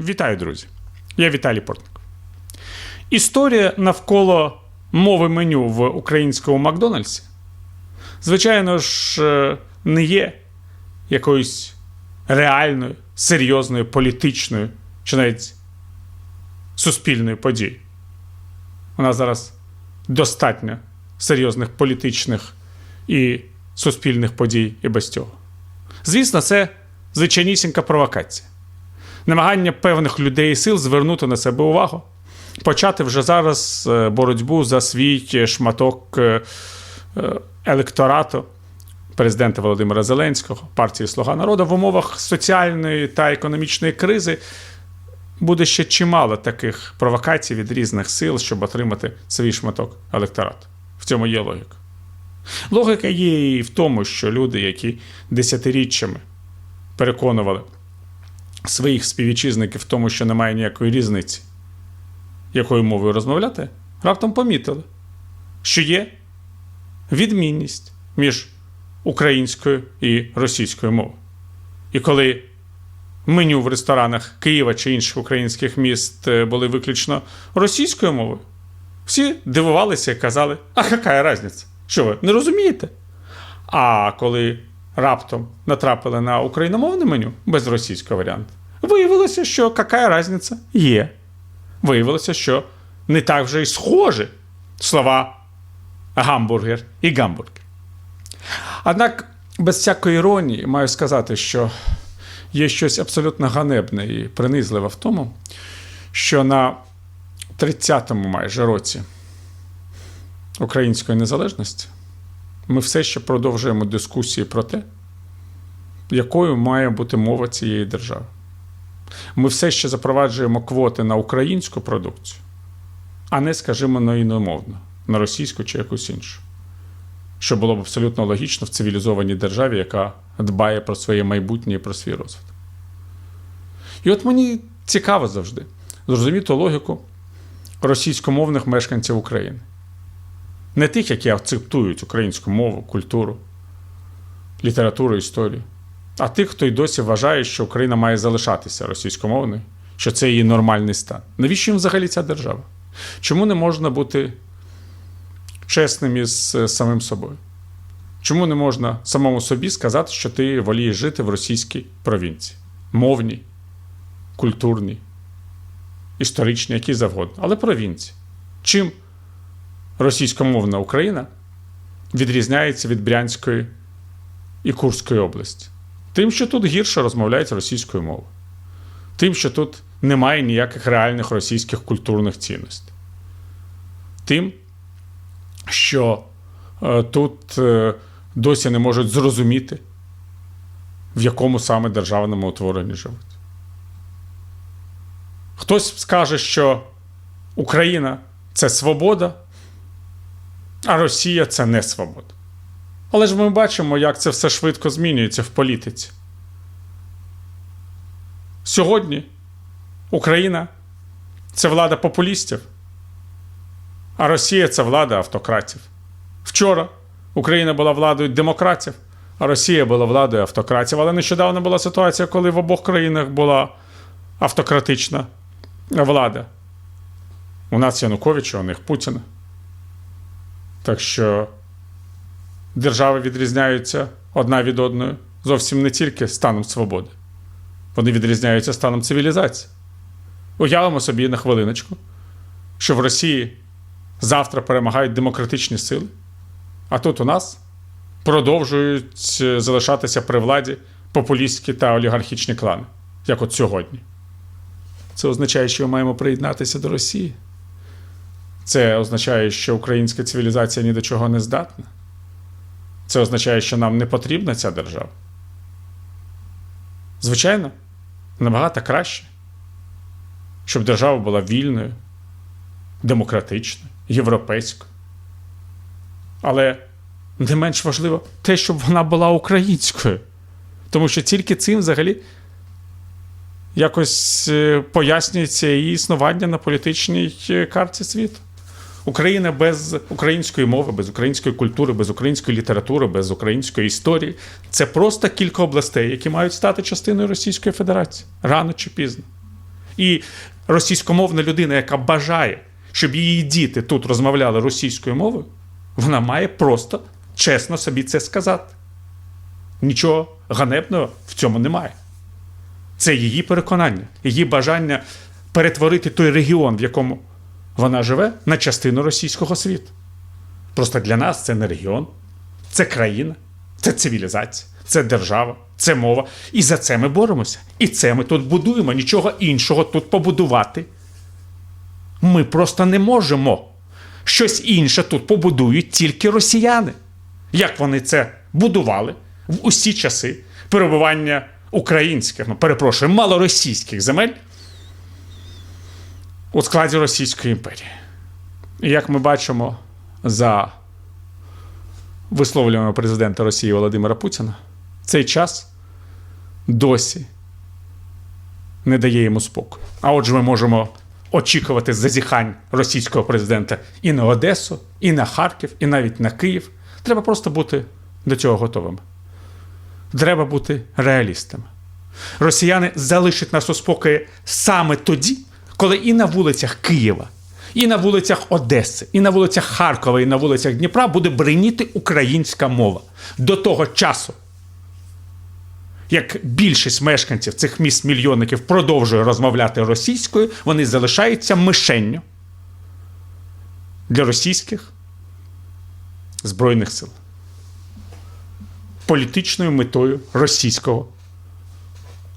Вітаю, друзі! Я Віталій Портник. Історія навколо мови меню в українському Макдональдсі, звичайно ж, е, не є якоюсь реальною, серйозною політичною чи навіть суспільною подією. У нас зараз достатньо серйозних політичних і суспільних подій і без цього. Звісно, це звичайнісінька провокація намагання певних людей і сил звернути на себе увагу, почати вже зараз е, боротьбу за свій шматок е, е, електорату президента Володимира Зеленського, партії Слуга народу в умовах соціальної та економічної кризи. Буде ще чимало таких провокацій від різних сил, щоб отримати свій шматок електорату. В цьому є логіка. Логіка є і в тому, що люди, які десятиріччями переконували своїх співвітчизників в тому, що немає ніякої різниці, якою мовою розмовляти, раптом помітили, що є відмінність між українською і російською мовою. І коли меню в ресторанах Києва чи інших українських міст е, були виключно російською мовою, всі дивувалися і казали: а яка різниця? Що ви не розумієте? А коли раптом натрапили на україномовне меню без російського варіанту, виявилося, що яка різниця є. Виявилося, що не так вже й схожі слова гамбургер і гамбургер. Однак, без всякої іронії, маю сказати, що є щось абсолютно ганебне і принизливе в тому, що на 30-му майже році української незалежності ми все ще продовжуємо дискусії про те, якою має бути мова цієї держави. Ми все ще запроваджуємо квоти на українську продукцію, а не, скажімо, на іномовну, на російську чи якусь іншу. Що було б абсолютно логічно в цивілізованій державі, яка дбає про своє майбутнє і про свій розвиток. І от мені цікаво завжди зрозуміти логіку російськомовних мешканців України. Не тих, які акцептують українську мову, культуру, літературу, історію, а тих, хто й досі вважає, що Україна має залишатися російськомовною, що це її нормальний стан. Навіщо їм взагалі ця держава? Чому не можна бути чесним із е, самим собою? Чому не можна самому собі сказати, що ти волієш жити в російській провінції? Мовній, культурній, історичній, якій завгодно, але провінції. Чим російськомовна Україна відрізняється від Брянської і Курської області? Тим, що тут гірше розмовляють російською мовою. Тим, що тут немає ніяких реальних російських культурних цінностей. Тим, що е, тут е, досі не можуть зрозуміти, в якому саме державному утворенні живуть. Хтось скаже, що Україна це свобода, а Росія це не свобода. Але ж ми бачимо, як це все швидко змінюється в політиці. Сьогодні Україна це влада популістів, а Росія це влада автократів. Вчора Україна була владою демократів, а Росія була владою автократів. Але нещодавно була ситуація, коли в обох країнах була автократична влада. У нас Януковича, у них Путіна. Так що держави відрізняються одна від одної зовсім не тільки станом свободи. Вони відрізняються станом цивілізації. Уявимо собі на хвилиночку, що в Росії завтра перемагають демократичні сили, а тут у нас продовжують е, залишатися при владі популістські та олігархічні клани, як от сьогодні. Це означає, що ми маємо приєднатися до Росії. Це означає, що українська цивілізація ні до чого не здатна. Це означає, що нам не потрібна ця держава. Звичайно, набагато краще, щоб держава була вільною, демократичною, європейською. Але не менш важливо те, щоб вона була українською. Тому що тільки цим взагалі якось е, пояснюється її існування на політичній е, карті світу. Україна без української мови, без української культури, без української літератури, без української історії це просто кілька областей, які мають стати частиною Російської Федерації рано чи пізно. І російськомовна людина, яка бажає, щоб її діти тут розмовляли російською мовою, вона має просто чесно собі це сказати. Нічого ганебного в цьому немає. Це її переконання, її бажання перетворити той регіон, в якому вона живе, на частину російського світу. Просто для нас це не регіон, це країна, це цивілізація, це держава, це мова. І за це ми боремося. І це ми тут будуємо. Нічого іншого тут побудувати. Ми просто не можемо. Щось інше тут побудують тільки росіяни. Як вони це будували в усі часи перебування українських, ну перепрошую, малоросійських земель у складі Російської імперії. І як ми бачимо за висловлюваннями президента Росії Володимира Путіна, цей час досі не дає йому спокою. А отже, ми можемо очікувати зазіхань російського президента і на Одесу, і на Харків, і навіть на Київ. Треба просто бути до цього готовими. Треба бути реалістами. Росіяни залишать нас у спокої саме тоді, коли і на вулицях Києва, і на вулицях Одеси, і на вулицях Харкова, і на вулицях Дніпра буде бриніти українська мова. До того часу, як більшість мешканців цих міст мільйонників продовжує розмовляти російською, вони залишаються мишенню для російських збройних сил. Політичною метою російського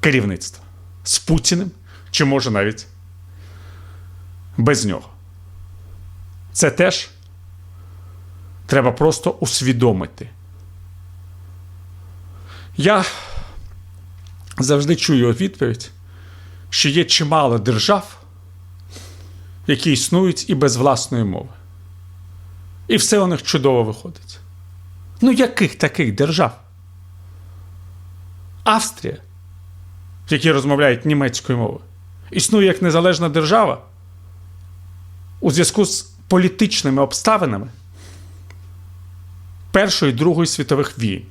керівництва з Путіним, чи може навіть без нього. Це теж треба просто усвідомити. Я завжди чую відповідь, що є чимало держав, які існують і без власної мови. І все у них чудово виходить. Ну, яких таких держав? Австрія, в якій розмовляють німецькою мовою, існує як незалежна держава у зв'язку з політичними обставинами Першої і Другої світових війн.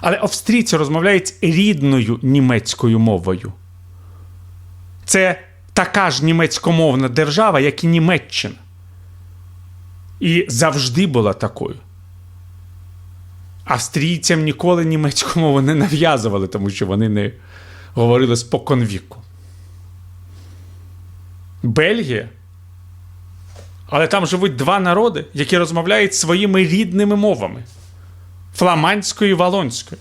Але австрійці розмовляють рідною німецькою мовою. Це така ж німецькомовна держава, як і Німеччина. І завжди була такою. Австрійцям ніколи німецьку мову не нав'язували, тому що вони не говорили споконвіку. Бельгія. Але там живуть два народи, які розмовляють своїми рідними мовами фламандською і валонською.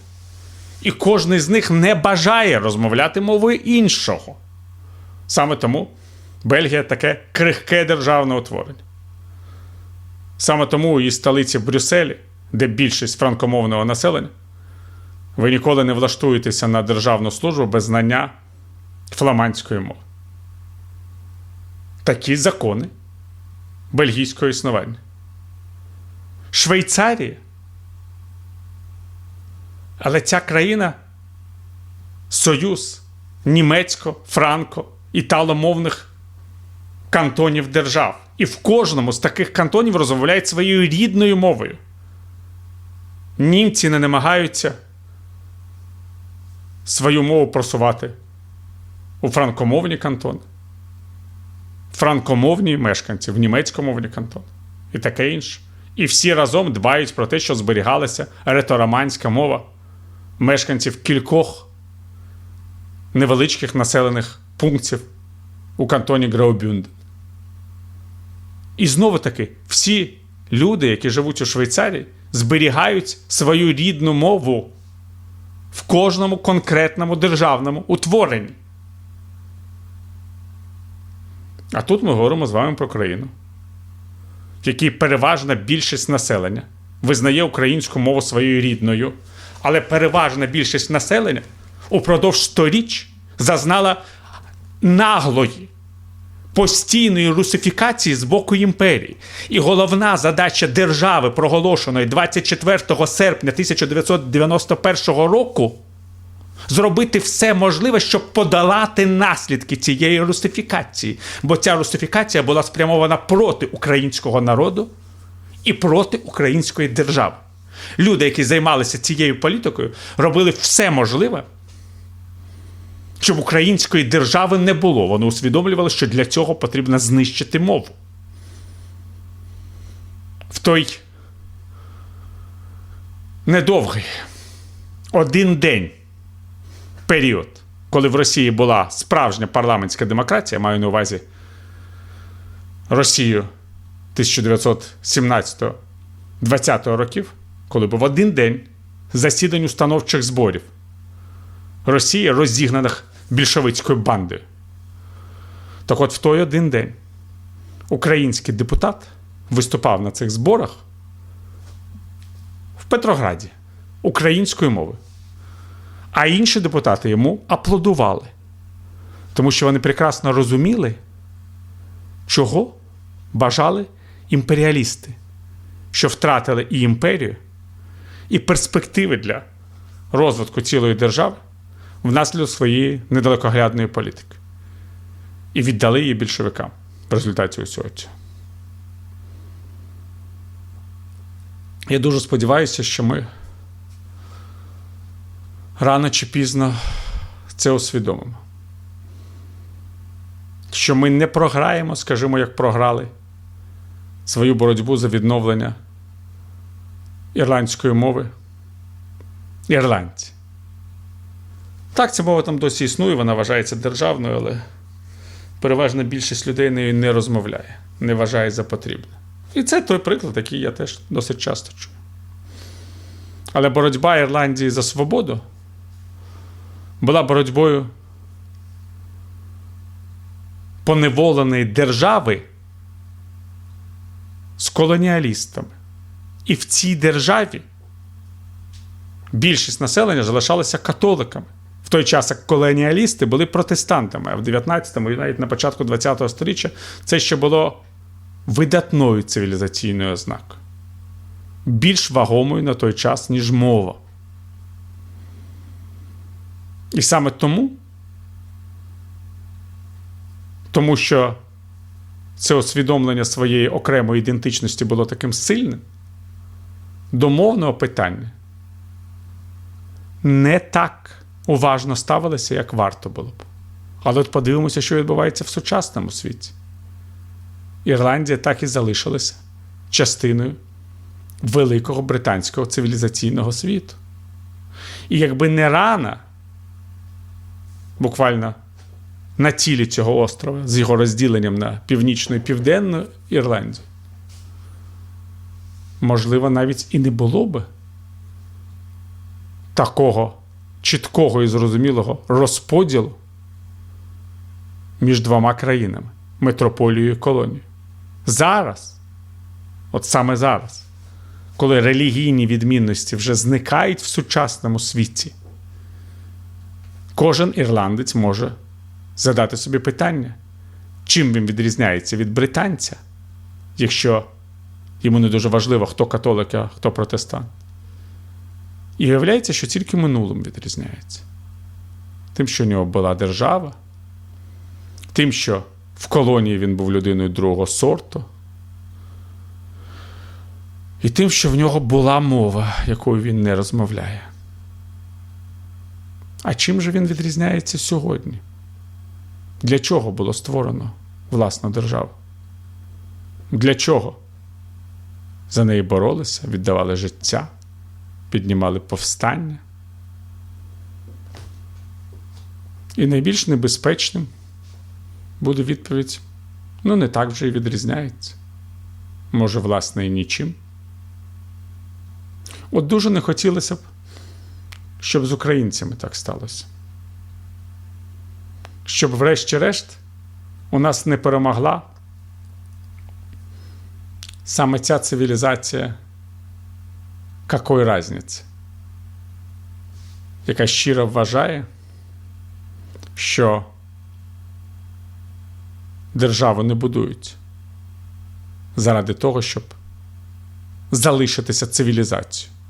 І кожен з них не бажає розмовляти мовою іншого. Саме тому Бельгія таке крихке державне утворення. Саме тому у її столиці Брюсселі, де більшість франкомовного населення, ви ніколи не влаштуєтеся на державну службу без знання фламандської мови. Такі закони бельгійського існування. Швейцарія. Але ця країна союз німецько, франко, італомовних кантонів держав. І в кожному з таких кантонів розмовляють своєю рідною мовою. Німці не намагаються свою мову просувати у франкомовні кантони, франкомовні мешканці в німецькомовні кантони і таке інше. І всі разом дбають про те, що зберігалася ретороманська мова мешканців кількох невеличких населених пунктів у кантоні Граубюнден. І знову таки, всі люди, які живуть у Швейцарії, зберігають свою рідну мову в кожному конкретному державному утворенні. А тут ми говоримо з вами про країну, в якій переважна більшість населення визнає українську мову своєю рідною, але переважна більшість населення упродовж сторіч зазнала наглої постійної русифікації з боку імперії. І головна задача держави, проголошеної 24 серпня 1991 року, зробити все можливе, щоб подолати наслідки цієї русифікації. Бо ця русифікація була спрямована проти українського народу і проти української держави. Люди, які займалися цією політикою, робили все можливе, щоб української держави не було. Вони усвідомлювали, що для цього потрібно знищити мову. В той недовгий один день період, коли в Росії була справжня парламентська демократія, маю на увазі Росію 1917-20 років, коли був один день засідань установчих зборів Росії, розігнаних більшовицькою бандою. Так от в той один день український депутат виступав на цих зборах в Петрограді українською мовою. А інші депутати йому аплодували, тому що вони прекрасно розуміли, чого бажали імперіалісти, що втратили і імперію, і перспективи для розвитку цілої держави внаслідок своєї недалекоглядної політики. І віддали її більшовикам в результаті усього цього. Я дуже сподіваюся, що ми рано чи пізно це усвідомимо. Що ми не програємо, скажімо, як програли свою боротьбу за відновлення ірландської мови. Ірландці. Так, ця мова там досі існує, вона вважається державною, але переважна більшість людей нею не розмовляє, не вважає за потрібне. І це той приклад, який я теж досить часто чую. Але боротьба Ірландії за свободу була боротьбою поневоленої держави з колоніалістами. І в цій державі більшість населення залишалася католиками. В той час як колоніалісти були протестантами, а в 19-му і навіть на початку 20-го століття це ще було видатною цивілізаційною ознакою. Більш вагомою на той час, ніж мова. І саме тому, тому що це усвідомлення своєї окремої ідентичності було таким сильним, до мовного питання не так уважно ставилися, як варто було б. Але от подивимося, що відбувається в сучасному світі. Ірландія так і залишилася частиною великого британського цивілізаційного світу. І якби не рана, буквально на тілі цього острова з його розділенням на північну і південну Ірландію, можливо, навіть і не було би такого чіткого і зрозумілого розподілу між двома країнами метрополією і колонією. Зараз, от саме зараз, коли релігійні відмінності вже зникають в сучасному світі, кожен ірландець може задати собі питання, чим він відрізняється від британця, якщо йому не дуже важливо, хто католик, а хто протестант. І виявляється, що тільки минулим відрізняється. Тим, що у нього була держава, тим, що в колонії він був людиною другого сорту, і тим, що в нього була мова, якою він не розмовляє. А чим же він відрізняється сьогодні? Для чого було створено власну державу? Для чого? За неї боролися, віддавали життя, піднімали повстання. І найбільш небезпечним буде відповідь: ну, не так вже і відрізняється. Може, власне, і нічим. От дуже не хотілося б, щоб з українцями так сталося. Щоб, врешті-решт, у нас не перемогла саме ця цивілізація какої разниці, яка щиро вважає, що державу не будують заради того, щоб залишитися цивілізацією.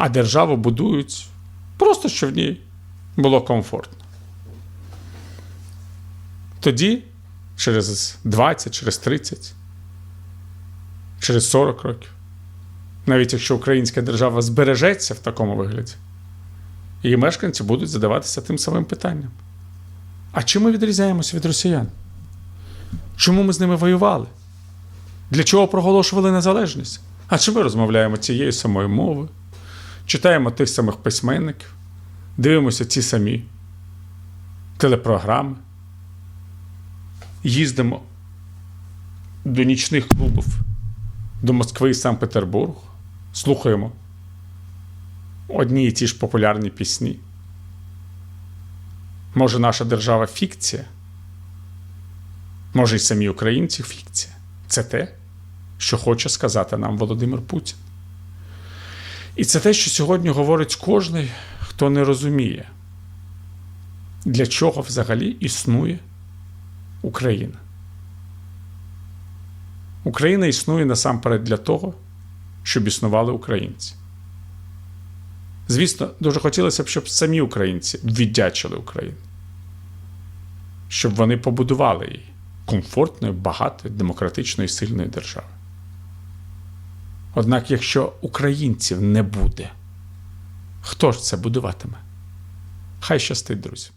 А державу будують просто, щоб в ній було комфортно. Тоді, через 20, через 30, через 40 років, навіть якщо українська держава збережеться в такому вигляді, її мешканці будуть задаватися тим самим питанням. А чим ми відрізняємося від росіян? Чому ми з ними воювали? Для чого проголошували незалежність? А чи ми розмовляємо цією самою мовою? Читаємо тих самих письменників, дивимося ті самі телепрограми, їздимо до нічних клубів, до Москви і Санкт-Петербургу, слухаємо одні і ті ж популярні пісні. Може, наша держава фікція? Може, й самі українці фікція? Це те, що хоче сказати нам Володимир Путін. І це те, що сьогодні говорить кожний, хто не розуміє, для чого взагалі існує Україна. Україна існує насамперед для того, щоб існували українці. Звісно, дуже хотілося б, щоб самі українці віддячили Україну, щоб вони побудували її комфортною, багатою, демократичною, сильною державою. Однак, якщо українців не буде, хто ж це будуватиме? Хай щастить, друзі.